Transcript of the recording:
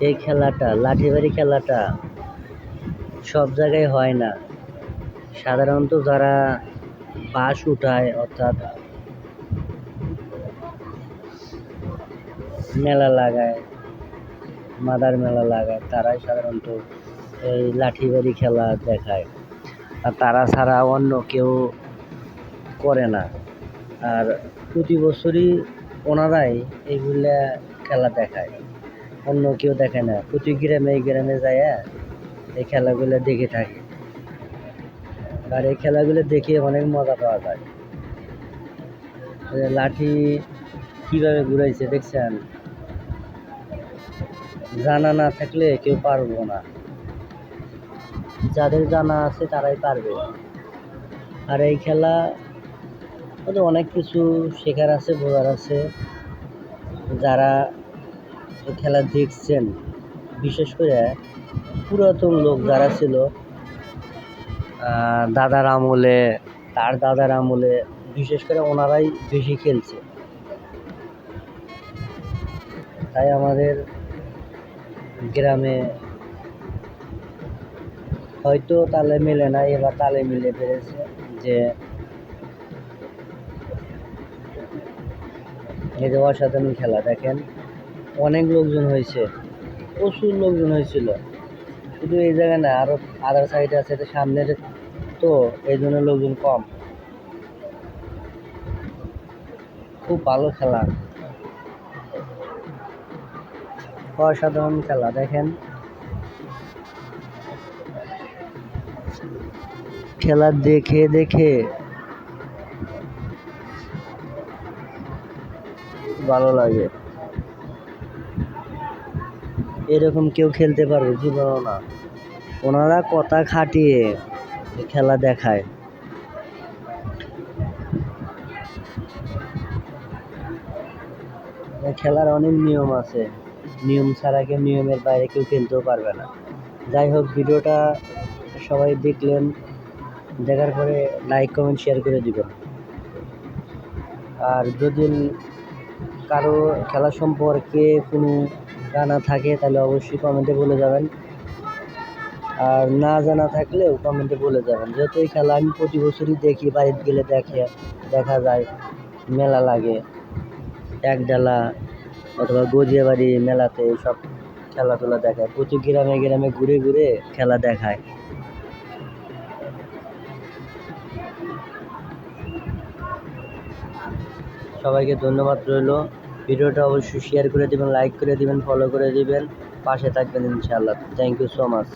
এই খেলাটা, লাঠিবাড়ি খেলাটা সব জায়গায় হয় না। সাধারণত যারা বাঁশ উঠায়, অর্থাৎ মেলা লাগায়, মাদার মেলা লাগায়, তারাই সাধারণত এই লাঠিবাড়ি খেলা দেখায়। আর তারা ছাড়া অন্য কেউ করে না। আর প্রতি বছরই ওনারাই এইগুলা খেলা দেখায়। অন্য কেউ দেখে না। প্রতি গ্রামে গ্রামে যায় এই খেলাগুলো দেখে থাকে। আর এই খেলাগুলো দেখে অনেক মজা পাওয়া যায়। লাঠি কীভাবে ঘুরাইছে দেখছেন? জানা না থাকলে কেউ পারব না। যাদের জানা আছে তারাই পারবে। আর এই খেলা অনেক কিছু শেখার আছে, বোঝার আছে। যারা খেলা দেখছেন। বিশেষ করে পুরাতন লোক যারা ছিল দাদার আমলে, তার দাদার আমলে, বিশেষ করে ওনারাই বেশি খেলছে। তাই আমাদের গ্রামে হয়তো তালে মিলে না, এবার তালে মিলে পেরেছে যে যে অসাধারণ খেলা, দেখেন। অনেক লোকজন হয়েছে, প্রচুর লোকজন হয়েছিল। শুধু এই জায়গায় না, আরও আদার সাইডে আছে, এটা সামনের তো, এই জন্য লোকজন কম। খুব ভালো খেলা। অসাধারণ খেলা, দেখেন। খেলা দেখে দেখে। ভালো লাগে। এরকম কেউ খেলতে পারবে জীবনও না? ওনারা কথা খাটিয়ে খেলা দেখায়। খেলার অনেক নিয়ম আছে। নিয়ম ছাড়া কেউ নিয়মের বাইরে কেউ খেলতেও পারবে না। যাই হোক, ভিডিওটা সবাই দেখলেন। দেখার পরে লাইক কমেন্ট শেয়ার করে দিবেন। আর যদি কারও খেলা সম্পর্কে কোনো জানা থাকে, তাহলে অবশ্যই কমেন্টে বলে যাবেন। আর না জানা থাকলেও কমেন্টে বলে যাবেন। যেহেতু এই খেলা আমি প্রতি বছরই দেখি, বাড়িতে গেলে দেখে, দেখা যায়, মেলা লাগে। একডালা অথবা গজিয়াবাড়ি মেলাতে সব খেলাধুলা দেখায়। প্রতি গ্রামে গ্রামে ঘুরে ঘুরে খেলা দেখায়। সবাইকে ধন্যবাদ রইল। ভিডিওটা অবশ্যই শেয়ার করে দিবেন লাইক করে দিবেন ফলো করে দিবেন। পাশে থাকবেন ইনশাআল্লাহ। Thank you so much